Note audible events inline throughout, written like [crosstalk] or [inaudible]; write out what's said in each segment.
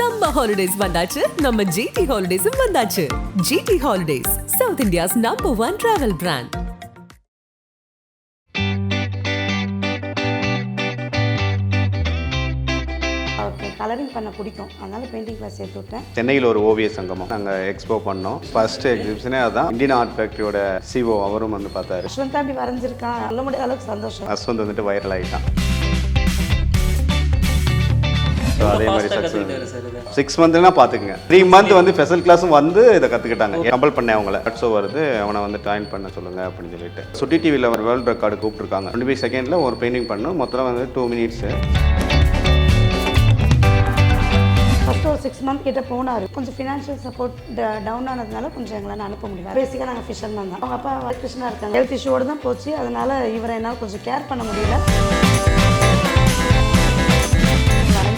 சம்ம ஹாலிடேஸ் வந்தாச்சு. நம்ம ஜிடி ஹாலிடேஸும் வந்தாச்சு. GT holidays south India's number one travel brand அவருக்கு கலரிங் பண்ண பிடிக்கும். அதனால பெயிண்டிங் கிளாஸ் சேர்த்து விட்டேன். சென்னையில் ஒரு ஓவிய சங்கமம். நாங்கள் எக்ஸ்போ பண்ணோம். ஃபர்ஸ்ட் எக்ஸிபிஷனே அதான். இந்தியன் ஆர்ட் ஃபேக்ட்ரியோட சிஓ அவரும் வந்து பார்த்தாரு. யஷ்வந்தா அப்படி வரைஞ்சிருக்கான். சொல்ல முடியாத அளவுக்கு சந்தோஷம். அஸ்வந்த் வந்துட்டு வைரல் ஆகிட்டான் ஸோ அதே மாதிரி சக்ஸஸ் சிக்ஸ் மந்த்னா பார்த்துக்குங்க த்ரீ மந்த் வந்து ஸ்பெஷல் கிளாஸும் வந்து இதை கற்றுக்கிட்டாங்க கம்பல் பண்ணேன் அவங்கள. ஷோ வருது அவனை வந்து ஜாயின் பண்ண சொல்லுங்க அப்படின்னு சொல்லிட்டு. சுட்டி டிவியில் ஒரு வேர்ல்டு ரெக்கார்டு கூப்பிட்டுருக்காங்க. டுவெண்ட்டி ஃபைவ் செகண்டில் ஒரு பெயிண்டிங் பண்ணணும் மொத்தம் வந்து டூ மினிட்ஸு ஃபர்ஸ்ட் ஒரு சிக்ஸ் மந்த் கிட்ட போனார். கொஞ்சம் ஃபினான்ஷியல் சப்போர்ட் டவுன் ஆனதுனால கொஞ்சம் எங்களால் அனுப்ப முடியல. பேசிக்காக நாங்கள் ஃபிஷர்மேன் தான். அவங்க அப்பா கிருஷ்ணா இருக்காங்க. ஹெல்த் இஷ்யூவோடு தான் போச்சு. அதனால இவரை என்னால் கொஞ்சம் கேர் பண்ண முடியல.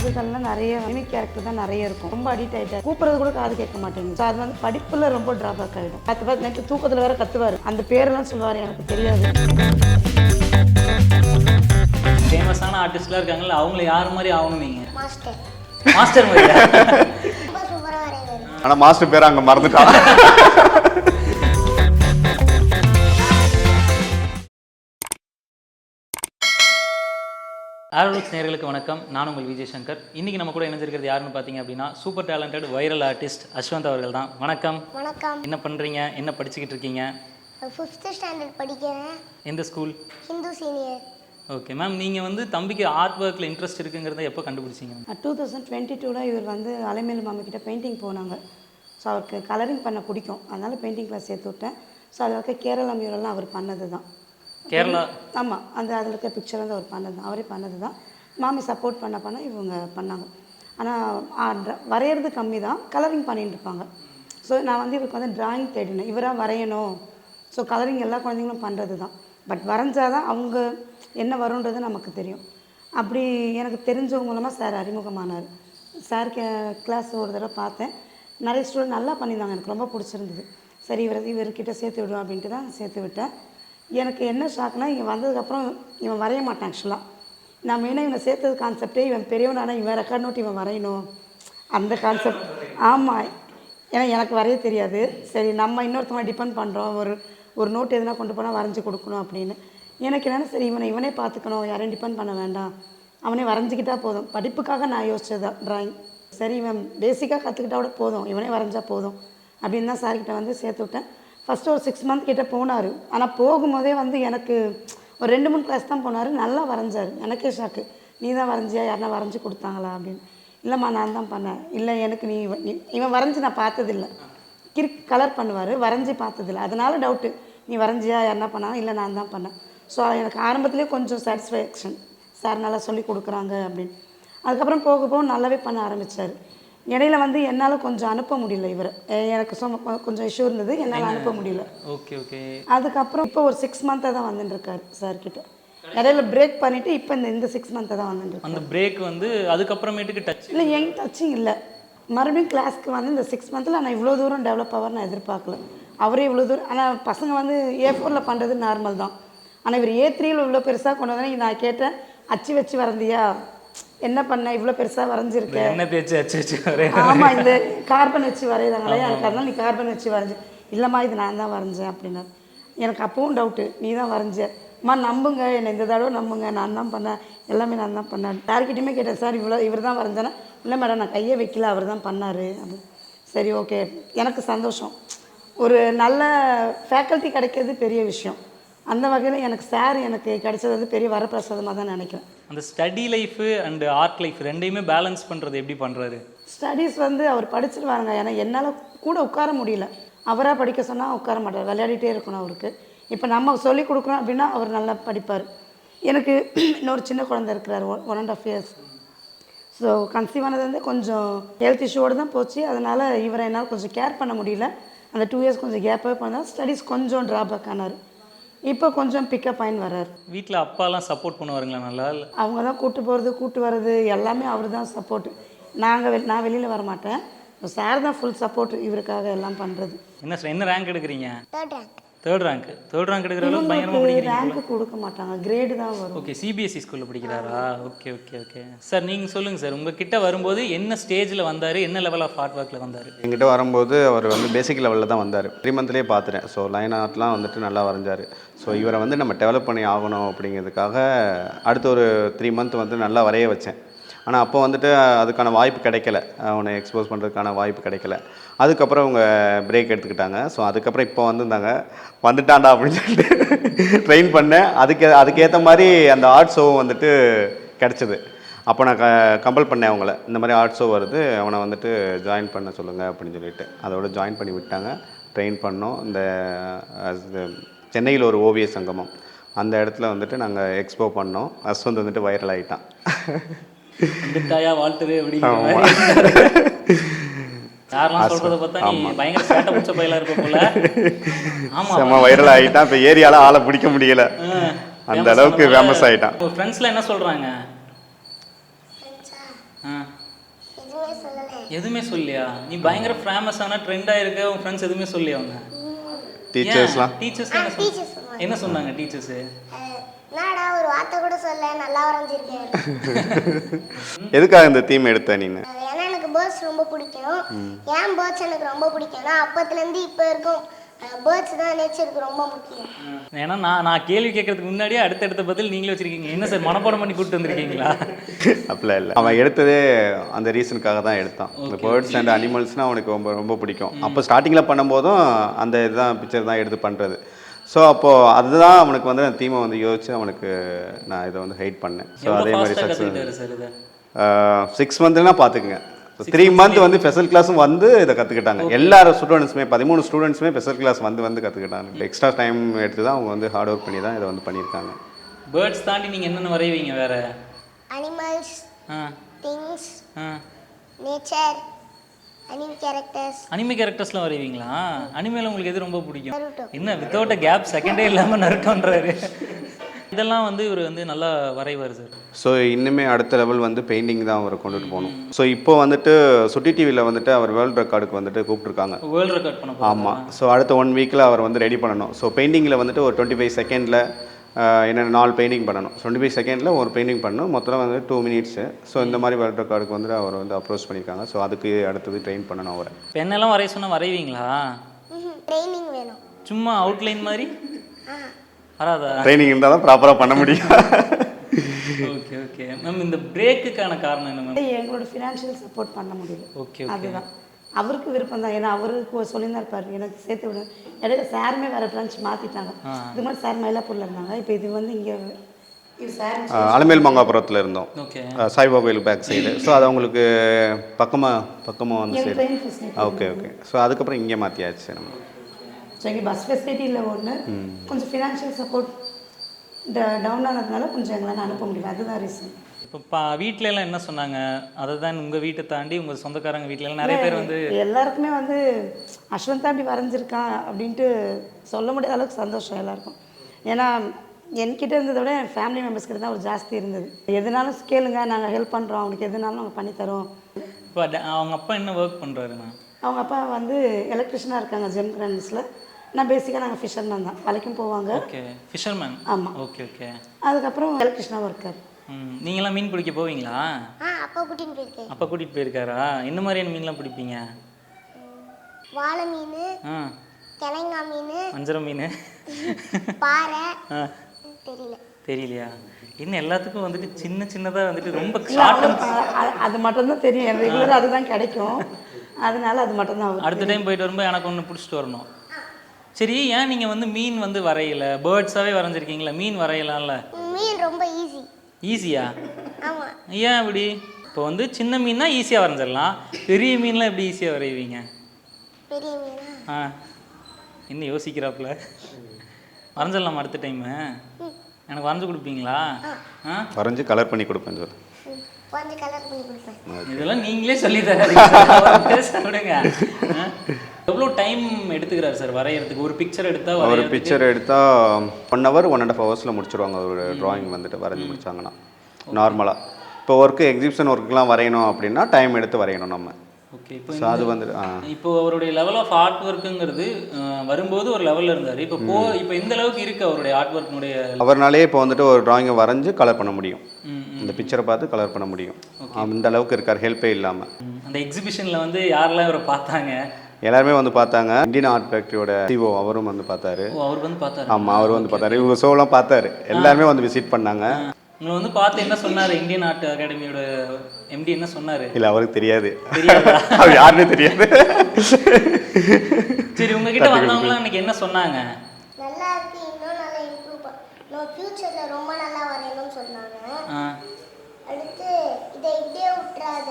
வரைஞ்சதெல்லாம் நிறைய மிமிக் கேரக்டர் தான் நிறைய இருக்கும். ரொம்ப அடிக்ட் ஆகிட்டார் கூப்பிட்றது கூட காது கேட்க மாட்டேங்குது. ஸோ அது வந்து படிப்பில் ரொம்ப ட்ராபேக் ஆகிடும் பத்து பத்து நைட்டு தூக்கத்தில் வேற கத்துவார். அந்த பேரெல்லாம் சொல்லுவார் எனக்கு தெரியாது. ஃபேமஸான ஆர்டிஸ்ட்லாம் இருக்காங்கல்ல அவங்கள யார் மாதிரி ஆகணும் நீங்க? மாஸ்டர் மாஸ்டர் வரைவார். ஆனால் மாஸ்டர் பேர் அங்கே மறந்துட்டான் ஆரோலுக்ஸ் நேர்களுக்கு வணக்கம். நான் உங்கள் விஜய் சங்கர். இன்னைக்கு நம்ம கூட இணைஞ்சிருக்கிறது யாருன்னு பார்த்தீங்க அப்படின்னா super talented viral artist Ashwanth அவர்கள் தான் வணக்கம். வணக்கம். என்ன பண்ணுறீங்க என்ன படிச்சுக்கிட்டு இருக்கீங்க? ஃபிஃப்த்து ஸ்டாண்டர்ட் படிக்கிறேன். எந்த school Hindu senior okay ma'am நீங்கள் வந்து தம்பிக்கு ஆர்ட் ஒர்க்கில் இன்ட்ரெஸ்ட் இருக்குங்கிறத எப்போ கண்டுபிடிச்சிங்க? டூ தௌசண்ட் டுவெண்ட்டி டூவில் இவர் வந்து அலைமேலு மாமா கிட்ட பெயிண்டிங் போனாங்க. ஸோ அவருக்கு கலரிங் பண்ண பிடிக்கும். அதனால பெயிண்டிங் கிளாஸ் சேர்த்து விட்டேன். ஸோ அதில் இருக்க கேரளா மியூரெல்லாம் அவர் பண்ணது தான் கேரளா. ஆமாம் அந்த அதில் இருக்க பிக்சர் வந்து அவர் பண்ணது தான். அவரே பண்ணது தான். மாமி சப்போர்ட் பண்ண பண்ண இவங்க பண்ணாங்க. ஆனால் வரைகிறது கம்மி தான். கலரிங் பண்ணிட்டு இருப்பாங்க. ஸோ நான் வந்து இவருக்கு வந்து டிராயிங் தேடினேன். இவராக வரையணும். ஸோ கலரிங் எல்லா குழந்தைங்களும் பண்ணுறது தான். பட் வரைஞ்சாதான் அவங்க என்ன வரும்ன்றது நமக்கு தெரியும். அப்படி எனக்கு தெரிஞ்சவங்க மூலமாக சார் அறிமுகமானார். சார் கிளாஸ் ஒரு தடவை பார்த்தேன். நிறைய ஸ்டூடெண்ட் நல்லா பண்ணியிருந்தாங்க. எனக்கு ரொம்ப பிடிச்சிருந்தது. சரி இவர் இவர்கிட்ட சேர்த்து விடுவோம் அப்படின்ட்டு தான் சேர்த்து விட்டேன். எனக்கு என்ன ஷாக்னா இங்கே வந்ததுக்கப்புறம் இவன் வரைய மாட்டான் ஆக்சுவலாக நான் மெயினாக இவனை சேர்த்தது கான்செப்டே இவன் பெரியவனானா இவன் ரெக்கார்ட் நோட்டு இவன் வரையணும். அந்த கான்செப்ட் ஆமாம் ஏன்னா எனக்கு வரைய தெரியாது. சரி நம்ம இன்னொருத்தவங்க டிபெண்ட் பண்ணுறோம் ஒரு ஒரு நோட் எதுனா கொண்டு போனால் வரைஞ்சி கொடுக்கணும் அப்படின்னு. எனக்கு என்னென்னா சரி இவனை இவனே பார்த்துக்கணும். யாரையும் டிபெண்ட் பண்ண வேண்டாம். அவனே வரைஞ்சிக்கிட்டா போதும். படிப்புக்காக நான் யோசிச்சது ட்ராயிங் சரி இவன் பேசிக்காக கற்றுக்கிட்டா கூட போதும். இவனே வரைஞ்சா போதும். அப்படின்னு தான் சார்கிட்ட வந்து சேர்த்து விட்டேன். ஃபஸ்ட்டு ஒரு சிக்ஸ் மந்த் கிட்டே போனார். ஆனால் போகும்போதே வந்து எனக்கு ஒரு ரெண்டு மூணு கிளாஸ் தான் போனார். நல்லா வரைஞ்சார். எனக்கே ஷாக்கு நீ தான் வரைஞ்சியா? யாருனா வரைஞ்சி கொடுத்தாங்களா அப்படின்னு. இல்லைம்மா நான் தான் பண்ணேன். இல்லை எனக்கு நீ நீ- இவன் வரைஞ்சி நான் பார்த்ததில்ல. கிரிக் கலர் பண்ணுவார். வரைஞ்சி பார்த்ததில்ல. அதனால டவுட்டு நீ வரைஞ்சியா? யாருனா பண்ணாங்க இல்லை நான் தான் பண்ணேன். ஸோ எனக்கு ஆரம்பத்துலேயே கொஞ்சம் சாட்டிஸ்ஃபேக்ஷன் சார் நல்லா சொல்லி கொடுக்குறாங்க அப்படின்னு. அதுக்கப்புறம் போக போக நல்லாவே பண்ண ஆரம்பித்தார் இடையில வந்து என்னால் கொஞ்சம் அனுப்ப முடியல இவரை. எனக்கு சும கொஞ்சம் இஷ்யூ இருந்தது. என்னால் அனுப்ப முடியல. Okay okay. அதுக்கப்புறம் இப்போ ஒரு சிக்ஸ் மந்த்தாக தான் வந்துட்டு இருக்காரு சார் கிட்ட. இடையில பிரேக் பண்ணிவிட்டு இப்போ இந்த இந்த சிக்ஸ் மந்த்தை தான் வந்துட்டு அந்த பிரேக் வந்து அதுக்கப்புறமேட்டுக்கு டச் இல்லை என் டச்சிங் இல்லை. மறுபடியும் கிளாஸ்க்கு வந்து இந்த சிக்ஸ் மந்தில் நான் இவ்வளோ தூரம் டெவலப் ஆவார் நான் எதிர்பார்க்கல. அவரே இவ்வளோ தூரம் ஆனால் பசங்க வந்து ஏ ஃபோரில் பண்ணுறது நார்மல் தான். ஆனால் இவர் ஏ த்ரீயில் இவ்வளோ பெருசாக கொண்டு வந்தேன் நான் கேட்டேன் அச்சு வச்சு வரைந்தியா? என்ன பண்ண? இவ்வளோ பெருசாக வரைஞ்சிருக்க. என்ன தேய்ச்சி அச்சு ஆமாம் இந்த கார்பன் வச்சு வரைகிறாங்களே எனக்கு அதனால நீ கார்பன் வச்சு வரைஞ்சி. இல்லைம்மா இது நான் தான் வரைஞ்சேன் அப்படின்னாரு. எனக்கு அப்பவும் டவுட்டு நீ தான் வரைஞ்ச. அம்மா நம்புங்க. என்னை இந்த தடவை நம்புங்க. நான் தான் பண்ணேன் எல்லாமே நான் தான் பண்ணேன். யார்கிட்டயுமே கேட்டேன் சார் இவ்வளோ இவர் தான் வரைஞ்சேன்னா? இல்லை மேடம் நான் கையே வைக்கல. அவர் தான் பண்ணார். அப்படின்னு சரி ஓகே. எனக்கு சந்தோஷம். ஒரு நல்ல ஃபேக்கல்ட்டி கிடைக்கிறது பெரிய விஷயம். அந்த வகையில் எனக்கு சார் எனக்கு கிடைச்சது வந்து பெரிய வரப்பிரசாதமாக தான் நினைக்கிறேன். அந்த study life and art life ரெண்டையுமே பேலன்ஸ் பண்ணுறது எப்படி பண்ணுறாரு ஸ்டடீஸ் வந்து அவர் படிச்சுட்டு வாருங்க ஏன்னா என்னால் கூட உட்கார முடியல. அவராக படிக்க சொன்னால் உட்கார மாட்டார். விளையாடிட்டே இருக்கணும் அவருக்கு. இப்போ நம்ம சொல்லி கொடுக்குறோம் அப்படின்னா அவர் நல்லா படிப்பார். எனக்கு [clears throat] இன்னொரு சின்ன குழந்தை இருக்கிறார். One and half years so conceive ஆனது வந்து கொஞ்சம் ஹெல்த் இஷ்யூவோடு தான் போச்சு. அதனால் இவரை என்னால் கொஞ்சம் கேர் பண்ண முடியல. அந்த டூ இயர்ஸ் கொஞ்சம் கேப்பாகவே பண்ணால் ஸ்டடீஸ் கொஞ்சம் ட்ராபேக் ஆனார். இப்போ கொஞ்சம் பிக்கப் ஆயின் வர்றார். வீட்டில் அப்பாலாம் சப்போர்ட் பண்ணுவாருங்களா நல்லா? இல்ல? அவங்க தான் கூட்டு போகிறது கூட்டு வர்றது எல்லாமே அவர் தான் சப்போர்ட் நாங்கள் வெ நான் வெளியில் வர மாட்டேன் சார் தான் ஃபுல் சப்போர்ட் இவருக்காக எல்லாம் பண்ணுறது என்ன சார் என்ன ரேங்க் எடுக்கிறீங்க? Third rank third rank third rank எடுக்கிற அளவுக்கு பயங்கரமாக படிக்கிறீங்க ரேங்க் கொடுக்க மாட்டாங்க கிரேடு தான் வரும். ஓகே சிபிஎஸ்சி ஸ்கூலில் படிக்கிறாரா? ஓகே ஓகே ஓகே சார் நீங்கள் சொல்லுங்கள் சார் உங்கள் கிட்ட வரும்போது என்ன ஸ்டேஜில் வந்தார்? என்ன லெவல் ஆஃப் ஹார்ட் ஒர்க்கில் வந்தார்? என்கிட்ட வரும்போது அவர் வந்து பேசிக் லெவலில் தான் வந்தார். த்ரீ மந்த்லேயே பார்த்துட்டேன் ஸோ லைன் ஆர்ட்லாம் வந்துட்டு நல்லா வரைஞ்சார். ஸோ இவரை வந்து நம்ம டெவலப் பண்ணி ஆகணும் அப்படிங்கிறதுக்காக அடுத்த ஒரு த்ரீ மந்த் வந்து நல்லா வரைய வச்சேன். ஆனால் அப்போ வந்துட்டு அதுக்கான வாய்ப்பு கிடைக்கல. அவனை எக்ஸ்போஸ் பண்ணுறதுக்கான வாய்ப்பு கிடைக்கல. அதுக்கப்புறம் அவங்க பிரேக் எடுத்துக்கிட்டாங்க. ஸோ அதுக்கப்புறம் இப்போ வந்திருந்தாங்க வந்துட்டான்டா அப்படின்னு சொல்லிட்டு ட்ரெயின் பண்ணேன். அதுக்கு அதுக்கேற்ற மாதிரி அந்த ஆர்ட் ஷோவும் வந்துட்டு கிடச்சிது. அப்போ நான் க கம்பல் பண்ணேன் அவங்கள. இந்த மாதிரி ஆர்ட் ஷோ வருது அவனை வந்துட்டு ஜாயின் பண்ண சொல்லுங்கள் அப்படின்னு சொல்லிட்டு. அதோட ஜாயின் பண்ணி விட்டாங்க. ட்ரெயின் பண்ணோம். இந்த சென்னையில் ஒரு ஓவிய சங்கமம். அந்த இடத்துல வந்துட்டு நாங்கள் எக்ஸ்போ பண்ணோம். அஸ்வந்த் வந்துட்டு வைரல் ஆகிட்டான் வந்துட்டாயா வாழ்த்துரு அப்படிங்கிற மாதிரி. யாரெல்லாம் சொல்றத பார்த்தா நீ பயங்கர சேட்டை பிடிச்ச பையலா இருக்க போல. ஆமா செம்ம வைரல் ஆகிட்டான் இப்போ ஏரியாவில் ஆளை பிடிக்க முடியல. அந்த அளவுக்கு ஃபேமஸ் ஆகிட்டான் உங்க ஃப்ரெண்ட்ஸ்ல என்ன சொல்றாங்க? எதுவுமே சொல்லியா நீ பயங்கர ஃபேமஸ் ஆன ட்ரெண்டா இருக்க. உன் ஃப்ரெண்ட்ஸ் எதுவுமே சொல்லியா அவங்க டீச்சர்ஸ்லாம் டீச்சர்ஸ் என்ன சொன்னாங்க டீச்சர்ஸ்? என்னடா ஒரு வார்த்தை கூட சொல்ல நல்லா வரைஞ்சிருக்கேன் [laughs] எதுக்காக இந்த தீம் எடுத்த நீ? ஏன்னா எனக்கு பேர்ட்ஸ் ரொம்ப பிடிக்கும். ஏன் பேர்ட்ஸ் எனக்கு ரொம்ப பிடிக்கும்னா அப்பத்துலேருந்து இப்போ இருக்கும் பேர்ட்ஸ் தான் நேச்சருக்கு ரொம்ப முக்கியம். ஏன்னா நான் நான் கேள்வி கேட்கறதுக்கு முன்னாடியே அடுத்தடுத்த பதில் நீங்களே வச்சிருக்கீங்க. என்ன சார் மனப்பாடம் பண்ணி கூப்பிட்டு வந்திருக்கீங்களா? [laughs] அப்படிலாம் இல்லை. அவன் எடுத்ததே அந்த ரீசனுக்காக தான் எடுத்தான். இந்த பேர்ட்ஸ் அண்ட் அனிமல்ஸ்னால் அவனுக்கு ரொம்ப ரொம்ப பிடிக்கும். அப்போ ஸ்டார்டிங்கில் பண்ணும்போதும் அந்த இதுதான் பிக்சர் தான் எடுத்து பண்ணுறது ஸோ அப்போது அதுதான் அவனுக்கு வந்து அந்த தீமை வந்து யோசிச்சு அவனுக்கு நான் இதை வந்து ஹைட் பண்ணேன். ஸோ அதே மாதிரி சக்ஸஸ் சிக்ஸ் மந்த்னா பார்த்துக்குங்க த்ரீ மந்த் வந்து ஸ்பெஷல் கிளாஸும் வந்து இதை கற்றுக்கிட்டாங்க எல்லாரும் ஸ்டூடெண்ட்ஸுமே பதிமூணு ஸ்டூடெண்ட்ஸுமே ஸ்பெஷல் கிளாஸ் வந்து வந்து கற்றுக்கிட்டாங்க எக்ஸ்ட்ரா டைம் எடுத்து தான் அவங்க வந்து ஹார்ட் ஒர்க் பண்ணி தான் இதை வந்து பண்ணியிருக்காங்க. பேர்ட்ஸ் தாண்டி நீங்கள் என்னென்ன வரைவீங்க வேற? Animals things nature animal characters anime கேரக்டர்ஸ்லாம் வரைவீங்களா? அனிமேல உங்களுக்கு எது ரொம்ப பிடிக்கும். என்ன வித்தவுட் அ கேப் செகண்டே இல்லாமல் நறுட்டோன்றாரு இதெல்லாம் வந்து இவர் வந்து நல்லா வரைவார் சார் ஸோ இன்னுமே அடுத்த லெவல் வந்து பெயிண்டிங் தான் அவர் கொண்டுட்டு போகணும். ஸோ இப்போ வந்துட்டு சுட்டி டிவியில் வந்துட்டு அவர் வேர்ல்ட் ரெக்கார்டுக்கு வந்துட்டு கூப்பிட்ருக்காங்க வேர்ல்ட் ரெக்கார்ட் பண்ண போறாரு. ஆமாம் ஸோ அடுத்த ஒன் வீக்கில் அவர் வந்து ரெடி பண்ணணும். ஸோ பெயிண்டிங்கில் வந்துட்டு ஒரு டுவெண்ட்டி ஃபைவ் செகண்டில் என்னென்ன நாலு பெயிண்டிங் பண்ணணும். டுவெண்ட்டி ஃபைவ் செகண்டில் ஒரு பெயிண்டிங் பண்ணணும். மொத்தம் வந்து டூ மினிட்ஸு ஸோ இந்த மாதிரி வேர்ல்ட் ரெக்கார்டுக்கு வந்து அவர் வந்து அப்ரோச் பண்ணியிருக்காங்க ஸோ அதுக்கு அடுத்தது ட்ரெயின் பண்ணணும் அவரை. இப்ப என்னெல்லாம் வரைய சொன்னால் வரைவீங்களா? ட்ரைனிங் வேணும். சும்மா அவுட்லைன் மாதிரி? வராதா? ட்ரைனிங் இருந்தால் தான் ப்ராப்பராக பண்ண முடியும். ஓகே ஓகே மேம் இந்த பிரேக்குக்கான காரணம் என்ன மேம் எங்களோட ஃபினான்ஷியல் சப்போர்ட் பண்ண முடியல. ஓகே அதுதான். அவருக்கு விருப்பம் தான். ஏன்னா அவருக்கு சொல்லியிருந்தா இருப்பாரு எனக்கு சேர்த்து விடு. இடையில சாருமே வேற பிரான்ச் மாற்றிட்டாங்க இது மாதிரி சார் மயிலாப்பூரில் இருந்தாங்க. இப்போ இது வந்து இங்கே இது சார் அலமேல் மங்காபுரத்தில் இருந்தோம். சாய்பாபா கோயில் பேக் சைடு ஸோ அது அவங்களுக்கு பக்கமாக பக்கமாக வந்து எங்கள் சைடு ஓகே ஓகே ஸோ அதுக்கப்புறம் இங்கே மாற்றியாச்சு நம்ம. ஸோ இங்கே பஸ் ஃபெசிலிட்டி இல்லை ஒன்று கொஞ்சம் ஃபினான்ஷியல் சப்போர்ட் டவுன் ஆனதுனால கொஞ்சம் எங்களால் அனுப்ப முடியல. அதுதான் ரீசன் இப்போ பா வீட்ல எல்லாம் என்ன சொன்னாங்க? அதை தான் உங்கள் வீட்டை தாண்டி உங்கள் சொந்தக்காரங்க வீட்ல எல்லாம் நிறைய பேர் வந்து எல்லாருக்குமே வந்து அஸ்வந்தா அப்படி வரைஞ்சிருக்கான் அப்படின்ட்டு சொல்ல முடியாத அளவுக்கு சந்தோஷம் எல்லாருக்கும். ஏன்னா என்கிட்ட இருந்ததை விட என் ஃபேமிலி மெம்பர்ஸ் கிட்ட தான் ஒரு ஜாஸ்தி இருந்தது. எதுனாலும் கேளுங்க நாங்கள் ஹெல்ப் பண்ணுறோம் அவனுக்கு எதுனாலும் நாங்கள் பண்ணித்தரோம் இப்போ அவங்க அப்பா என்ன ஒர்க் பண்ணுறாருண்ணா அவங்க அப்பா வந்து எலக்ட்ரிஷனாக இருக்காங்க ஜெம் கிராண்ட்ஸில் நான் பேசிக்காக நாங்கள் ஃபிஷர்மேன் தான். வேலைக்கும் போவாங்க. ஓகே ஃபிஷர்மேன் ஆமாம் ஓகே ஓகே அதுக்கப்புறம் எலக்ட்ரிஷனாக ஒர்க்கர் ம் நீங்களாம் மீன் பிடிக்க போவீங்களா? ஆ அப்பா போயிருக்கேன் அப்பா கூட்டிகிட்டு போயிருக்காரா? என்ன மாதிரியான மீன்லாம் பிடிப்பீங்க? வாழை மீன் ஆ. கிழங்கா மீன் வஞ்சரம் மீன். பாறை. ஆ. தெரியல. தெரியலையா? என்ன எல்லாத்துக்கும் வந்துட்டு சின்ன சின்னதாக வந்துட்டு ரொம்ப அது- அது மட்டும்தான் தெரியும். ரெகுலராக அதுதான் கிடைக்கும். அதனால அது மட்டும்தான் அடுத்த டைம் போயிட்டு வரும்போது எனக்கு ஒன்று பிடிச்சிட்டு வரணும். சரி ஏன் நீங்கள் வந்து மீன் வந்து வரையல? பேர்ட்ஸாகவே வரைஞ்சிருக்கீங்களா? மீன் வரையலாம்ல? மீன் ரொம்ப ஈஸி ஈஸியா ஏன் அப்படி? இப்போ வந்து சின்ன மீன்னா ஈஸியாக வரைஞ்சிடலாம். பெரிய மீன்லாம் எப்படி ஈஸியாக வரைவீங்க? பெரிய மீனா? ஆ. இன்னும் யோசிக்கிறாப்புல? வரைஞ்சிடலாமா அடுத்த டைமு எனக்கு வரைஞ்சு கொடுப்பீங்களா? ஆ. வரைஞ்சி கலர் பண்ணி கொடுப்பேன் சார் ம், கொஞ்சம் கலர் பண்ணி கொடுப்பேன். இதெல்லாம் நீங்களே சொல்லி தராதீங்க. [laughs] பேச விடுங்க. ஆ? எவ்வளோ டைம் எடுத்துக்கிறாரு சார் வரையறதுக்கு? ஒரு பிக்சர் எடுத்தா ஒரு பிக்சர் எடுத்தால் one hour one and half ஹவர்ஸில் முடிச்சிருவாங்க. ஒரு டிராயிங் வந்துட்டு வரைஞ்சி முடிச்சாங்கன்னா. நார்மலாக இப்போ ஒர்க்கு எக்ஸிபிஷன் ஒர்க்குலாம் வரையணும் அப்படின்னா டைம் எடுத்து வரையணும் நம்ம. ஓகே இப்போ அது வந்து ஆ. இப்போ அவருடைய லெவல் ஆஃப் ஆர்ட் ஒர்க்குங்கிறது வரும்போது ஒரு லெவல்ல இருந்தார். இப்போ போ இப்போ இந்த அளவுக்கு இருக்கு அவருடைய ஆர்ட் ஒர்க்கினுடைய அவர்னாலே இப்போ வந்துட்டு ஒரு டிராயிங்கை வரைஞ்சு கலர் பண்ண முடியும். இந்த பிக்சரை பார்த்து கலர் பண்ண முடியும். அந்த அளவுக்கு இருக்கார். ஹெல்ப்பே இல்லாமல் அந்த எக்ஸிபிஷனில் வந்து யாரெல்லாம் இவரை பார்த்தாங்க? எல்லாருமே வந்து பார்த்தாங்க. இந்தியன் ஆர்ட் ஃபேக்ட்ரியோட சிஓ அவரும் வந்து பார்த்தாரு. ஓ அவர் வந்து பார்த்தாரு. ஆமாம் அவர் வந்து பார்த்தாரு. இவங்க ஷோலாம் பார்த்தாரு. எல்லாருமே வந்து விசிட் பண்ணாங்க. உங்களை வந்து பார்த்து என்ன சொன்னார்? இந்தியன் ஆர்ட் அகாடமியோட எம்டி என்ன சொன்னார்? இல்லை அவருக்கு தெரியாது. தெரியாதா? [laughs] அவர் யாருமே தெரியாது. சரி உங்ககிட்ட வந்தவங்களாம் இன்னைக்கு என்ன சொன்னாங்க? நல்லா இருக்கு. இன்னும் நல்லா இம்ப்ரூவ் பண்ண ஃப்யூச்சரில் ரொம்ப நல்லா வரையணும்னு சொன்னாங்க. அடுத்து இதை இப்படியே விட்டுறாத.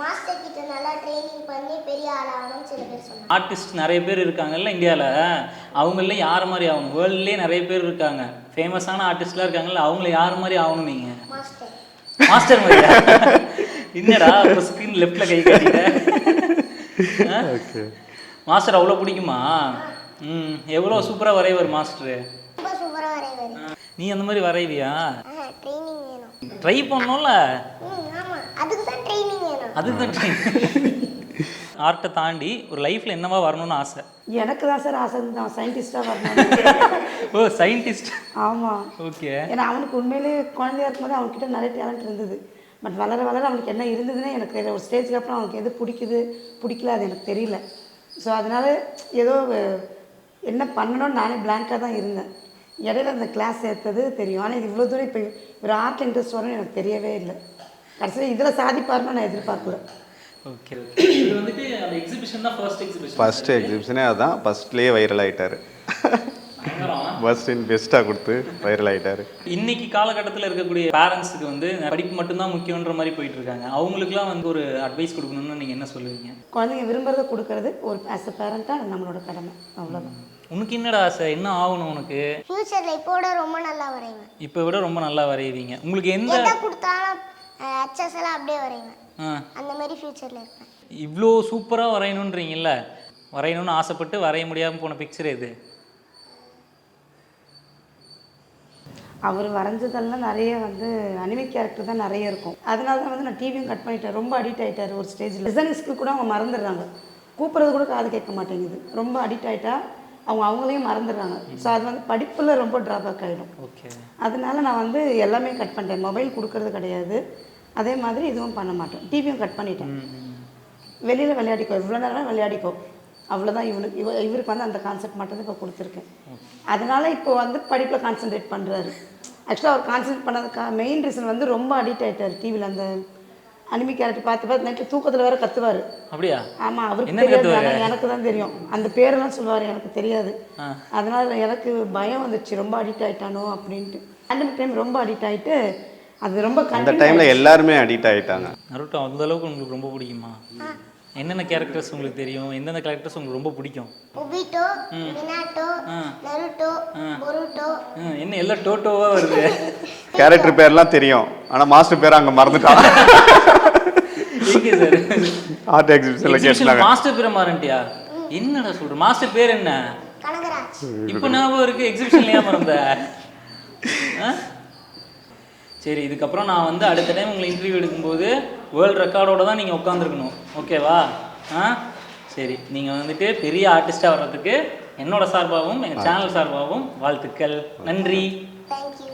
மாஸ்டர் கிட்ட நல்லா ட்ரைனிங் பண்ணி பெரிய ஆளாகணும்னு சில பேர் சொன்னாங்க. ஆர்டிஸ்ட் நிறைய பேர் இருக்காங்கல்ல இந்தியாவில் அவங்கள யார் மாதிரி ஆகணும்? வேர்ல்ட்லேயே நிறைய பேர் இருக்காங்க. ஃபேமஸான ஆர்டிஸ்ட்லாம் இருக்காங்கல்ல அவங்கள யார் மாதிரி ஆகணும் நீங்கள் மாஸ்டர் மாஸ்டர் மாதிரியா? என்னடா இப்போ ஸ்க்ரீன் லெஃப்டில் கை காட்டிட்ட? மாஸ்டர் அவ்வளோ பிடிக்குமா? ம் எவ்வளோ சூப்பராக வரைவர் மாஸ்டரு நீ அந்த மாதிரி வரைவியா? ட்ரை பண்ணோம்ல ம் ஆமாம் அதுக்கு தான் ட்ரைனிங் வேணும் அதுதான் ஆர்ட்டை தாண்டி ஒரு லைஃப்பில் என்னவா வரணும்னு ஆசை? எனக்கு தான் சார் ஆசை நான் சயின்டிஸ்டாக வரணும் ஓ சயின்டிஸ்ட் ஆமாம் ஓகே. ஏன்னா அவனுக்கு உண்மையிலேயே குழந்தையா இருக்கும்போது அவன்கிட்ட நிறைய டேலண்ட் இருந்தது. பட் வளர வளர அவனுக்கு என்ன இருந்ததுன்னே எனக்கு தெரியல. ஒரு ஸ்டேஜ்க்கு அப்புறம் அவனுக்கு எது பிடிக்குது பிடிக்கல அது எனக்கு தெரியல. ஸோ அதனால ஏதோ என்ன பண்ணணும்னு நானே பிளாங்காக தான் இருந்தேன். இடையில அந்த கிளாஸ் சேர்த்தது தெரியும். ஆனால் இது இவ்வளோ தூரம் இப்போ ஒரு ஆர்ட் இன்ட்ரெஸ்ட் வரும்னு எனக்கு தெரியவே இல்லை. கடைசியில் இதில் சாதிப்பாருன்னு நான் எதிர்பார்க்கல. ஓகே ஓகே இது வந்துட்டு அந்த எக்ஸிபிஷன் தான் ஃபர்ஸ்ட் எக்ஸிபிஷன் ஃபர்ஸ்ட் எக்ஸிபிஷனே அதுதான் ஃபர்ஸ்ட்லேயே வைரல் ஆயிட்டாரு. ஃபர்ஸ்ட் இன் பெஸ்ட்டாக கொடுத்து வைரல் ஆயிட்டாரு. இன்னைக்கு காலகட்டத்தில் இருக்கக்கூடிய பேரண்ட்ஸுக்கு வந்து படிப்பு மட்டும்தான் முக்கியன்ற மாதிரி போயிட்டு இருக்காங்க அவங்களுக்குலாம் வந்து ஒரு அட்வைஸ் கொடுக்கணும்னு நீங்கள் என்ன சொல்லுவீங்க? குழந்தைங்க விரும்புறதை கொடுக்கறது ஒரு ஆஸ் அ பேரண்ட்டாக நம்மளோட கடமை. அவ்வளோதான் உனக்கு என்னடா ஆசை? என்ன ஆகணும் உனக்கு? ஃப்யூச்சரில் இப்போ விட ரொம்ப நல்லா வரைவேன். இப்போ விட ரொம்ப நல்லா வரைவீங்க. உங்களுக்கு எந்த கொடுத்தாலும் அச்சஸ் எல்லாம் அப்படியே வரைவேன் ஆ, அந்த மாதிரி ஃப்யூச்சரில் இருப்பேன். இவ்வளோ சூப்பராக வரையணுன்றீங்கல்ல வரையணும்னு ஆசைப்பட்டு வரைய முடியாமல் போன பிக்சர் எது? அவர் வரைஞ்சதெல்லாம் நிறைய வந்து அனிமிக் கேரக்டர் தான் நிறைய இருக்கும். அதனால தான் வந்து நான் டிவியும் கட் பண்ணிட்டேன். ரொம்ப அடிக்ட் ஆகிட்டார் ஒரு ஸ்டேஜில் லிசனிஸ்க்கு கூட அவங்க மறந்துடுறாங்க. கூப்பிட்றது கூட காது கேட்க மாட்டேங்குது. ரொம்ப அடிக்ட் ஆகிட்டா அவங்க அவங்களையும் மறந்துடுறாங்க. ஸோ அது வந்து படிப்பில் ரொம்ப ட்ராபேக் ஆகிடும் ஓகே அதனால நான் வந்து எல்லாமே கட் பண்ணிட்டேன். மொபைல் கொடுக்கறது கிடையாது. அதே மாதிரி இதுவும் பண்ண மாட்டேன் டிவியும் கட் பண்ணிட்டேன். வெளியில் விளையாடிக்கோ. இவ்வளோ நேரம் விளையாடிக்கோ. அவ்வளோதான் இவனுக்கு இவ இவருக்கு வந்து அந்த கான்செப்ட் மட்டும் தான் இப்போ கொடுத்துருக்கேன். அதனால இப்போ வந்து படிப்பில் கான்சென்ட்ரேட் பண்ணுறாரு ஆக்சுவலாக அவர் கான்சென்ட்ரேட் பண்ணதுக்கா மெயின் ரீசன் வந்து ரொம்ப அடிக்ட் ஆகிட்டார் டிவியில் அந்த அனிமி கேரக்டர் பார்த்து பார்த்து நைட்டு தூக்கத்தில் வேற கத்துவார். அப்படியா? ஆமாம் அவருக்கு என்ன தெரியாது. கத்துவாரு? ஆனா எனக்கு தான் தெரியும். அந்த பேரெல்லாம் சொல்லுவார் எனக்கு தெரியாது. அதனால எனக்கு பயம் வந்துச்சு. ரொம்ப அடிக்ட் ஆயிட்டானோ அப்படின்ட்டு. பேண்டமிக் டைம் ரொம்ப அடிக்ட் ஆயிட்டு அது ரொம்ப அந்த டைமில் எல்லாருமே அடிக்ட் ஆயிட்டாங்க. நருட்டோ அந்த அளவுக்கு உங்களுக்கு ரொம்ப பிடிக்குமா? என்னென்ன கேரக்டர்ஸ் உங்களுக்கு தெரியும்? எந்தெந்த கேரக்டர்ஸ் உங்களுக்கு ரொம்ப பிடிக்கும்? Obito Minato Naruto Boruto. ம், என்ன எல்லாம் டோட்டோவா வருது? கேரக்டர் பேர்லாம் தெரியும். ஆனால் மாஸ்டர் பேர் அங்கே மறந்துட்டான். [laughs] ஆர்ட் எக்ஸிபிஷனில் கேட்டாங்க மாஸ்டர் பேரை மாறன்ட்டியா என்னடா சொல்ற? மாஸ்டர் பேர் என்ன? இப்போ ஞாபகம் இருக்கு எக்ஸிபிஷன்ல ஏன் மறந்த? சரி இதுக்கப்புறம் நான் வந்து அடுத்த டைம் உங்களை இன்டர்வியூ எடுக்கும்போது வேர்ல்டு ரெக்கார்டோட தான் நீங்கள் உட்காந்துருக்கணும் ஓகேவா ஆ? சரி நீங்கள் வந்துட்டு பெரிய ஆர்டிஸ்டாக வர்றதுக்கு என்னோட சார்பாகவும் எங்கள் சேனல் சார்பாகவும் வாழ்த்துக்கள். நன்றி. தேங்க்யூ